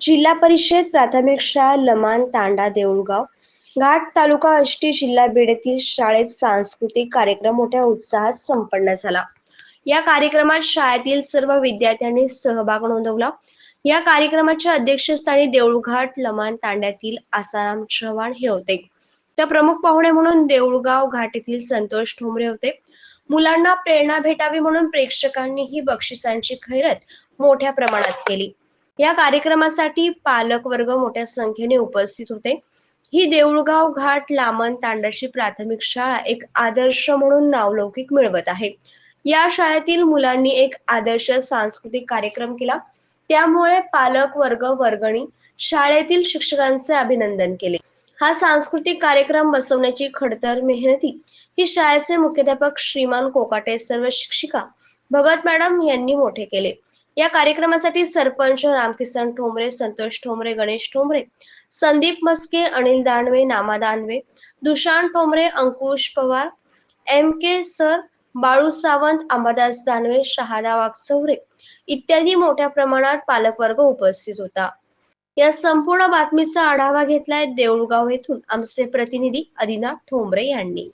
जिल्हा परिषद प्राथमिक शाळा लमान तांडा देऊळगाव. घाट तालुका अष्टी जिल्हा बीड येथील शाळेत सांस्कृतिक कार्यक्रम मोठ्या उत्साहात संपन्न झाला. या कार्यक्रमात शाळेतील सर्व विद्यार्थ्यांनी सहभाग नोंदवला. या कार्यक्रमाच्या अध्यक्षस्थानी देऊळघाट लमान तांड्यातील आसाराम चव्हाण हे होते. तर प्रमुख पाहुणे म्हणून देऊळगाव घाट येथील संतोष ठोंबरे होते. मुलांना प्रेरणा भेटावी म्हणून प्रेक्षकांनीही बक्षिसांची खैरत मोठ्या प्रमाणात केली. या कार्यक्रमासाठी पालक वर्ग मोठ्या संख्येने उपस्थित होते. ही देऊळगाव घाट लामण तांडाशी प्राथमिक शाळा एक आदर्श म्हणून नावलौकिक मिळवत आहे. या शाळेतील मुलांनी एक आदर्श सांस्कृतिक कार्यक्रम केला. त्यामुळे पालक वर्ग वर्गणी शाळेतील शिक्षकांचे अभिनंदन केले. हा सांस्कृतिक कार्यक्रम बसवण्याची खडतर मेहनती ही शाळेचे मुख्याध्यापक श्रीमान कोकाटे सर्व शिक्षिका भगत मॅडम यांनी मोठे केले. या कार्यक्रमासाठी sarpanch Ramkisan Thombare Santosh Thombare Ganesh Thombare Sandeep Maske Anil Danve Nama Danve Dushan Thombare Ankush Pawar M K sir Balu Sawant Ambadas Danve Shahada Wagchaure इत्यादी मोठ्या प्रमाणात पालकवर्ग उपस्थित होता. या संपूर्ण बातमीचा आढावा घेतलाय देऊळगाव येथून आमचे प्रतिनिधी अदिना ठोंबरे यांनी.